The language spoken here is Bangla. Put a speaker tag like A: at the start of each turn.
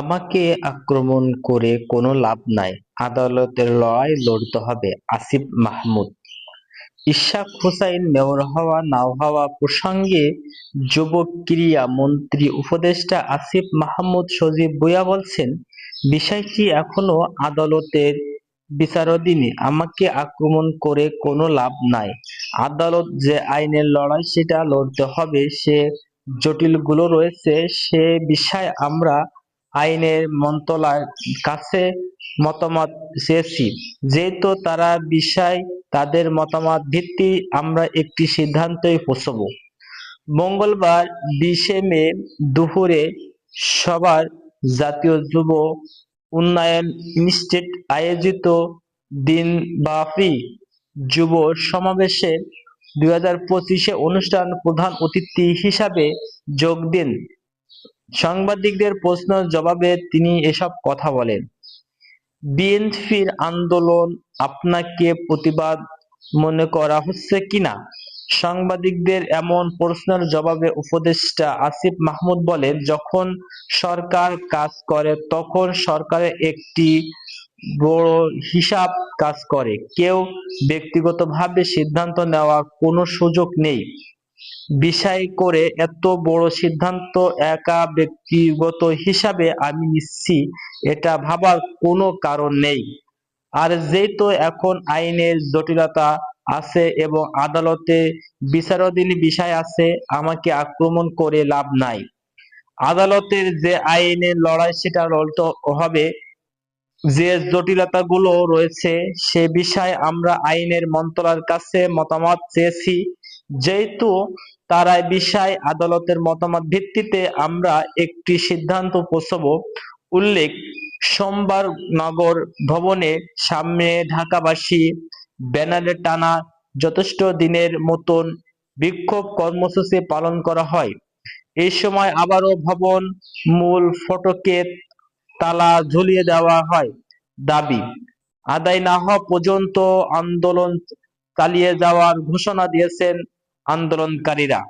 A: আমাকে আক্রমণ করে কোনো লাভ নাই। আদালতের লড়াই লড়তে হবে, আসিফ মাহমুদ। ইশাক হুসাইন মেয়র হওয়া, না হওয়া প্রসঙ্গে যুব ক্রীড়া মন্ত্রী উপদেষ্টা আসিফ মাহমুদ সজীব ভুঁইয়া বলছেন, বিষয়টি এখনও আদালতের বিচারাধীন, আমাকে আক্রমণ করে কোনো লাভ নাই। আদালত যে আইনের লড়াই সেটা লড়তে হবে, সে জটিলগুলো রয়েছে, সে বিষয়ে আমরা আইনের মন্ত্রণালয়ের কাছে মতামত চেয়েছি। যেহেতু তারা বিষয়, তাদের মতামত ভিত্তি আমরা একটি সিদ্ধান্তে পৌঁছব। মঙ্গলবার বিশে মে দুপুরে সবার জাতীয় যুব উন্নয়ন ইনস্টিটিউট আয়োজিত দিন দিনব্যাপী যুব সমাবেশে দুই হাজার পঁচিশে অনুষ্ঠান প্রধান অতিথি হিসাবে যোগ দেন। সাংবাদিকদের প্রশ্নের জবাবে তিনি এসব কথা বলেন। বিএনপির আন্দোলন আপনাকে প্রতিবাদ মনে করা হচ্ছে কিনা? সাংবাদিকদের এমন প্রশ্নের জবাবে উপদেষ্টা আসিফ মাহমুদ বলেন, যখন সরকার কাজ করে, তখন সরকারের একটি বড় হিসাব কাজ করে। কেউ ব্যক্তিগতভাবে সিদ্ধান্ত নেওয়ার কোনো সুযোগ নেই। বিষয় করে এত বড় সিদ্ধান্ত একা ব্যক্তিগত হিসাবে আমি নিচ্ছি, এটা ভাবার কোনো কারণ নেই। আর যেহেতু এখন আইনের জটিলতা আছে এবং আদালতে বিচারাধীন বিষয় আছে, আমাকে আক্রমণ করে লাভ নাই। আদালতের যে আইনের লড়াই সেটা লড়তে হবে, যে জটিলতাগুলো রয়েছে, সে বিষয়ে আমরা আইনের মন্ত্রণালয়ের কাছে মতামত চেয়েছি। যেহেতু তারা বিষয়, আদালতের মতামত ভিত্তিতে আমরা একটি সিদ্ধান্ত পৌঁছব উল্লেখ, সোমবার নগর ভবনে সামনে ঢাকাবাসী ব্যানারে টানা যথেষ্ট দিনের মতন বিক্ষোভ কর্মসূচি পালন করা হয়। এই সময় আবারও ভবন মূল ফটকে তালা ঝুলিয়ে দেওয়া হয় দাবি। আদায় না হওয়া পর্যন্ত আন্দোলন চালিয়ে যাওয়ার ঘোষণা দিয়েছেন আন্দোলনকারীরা।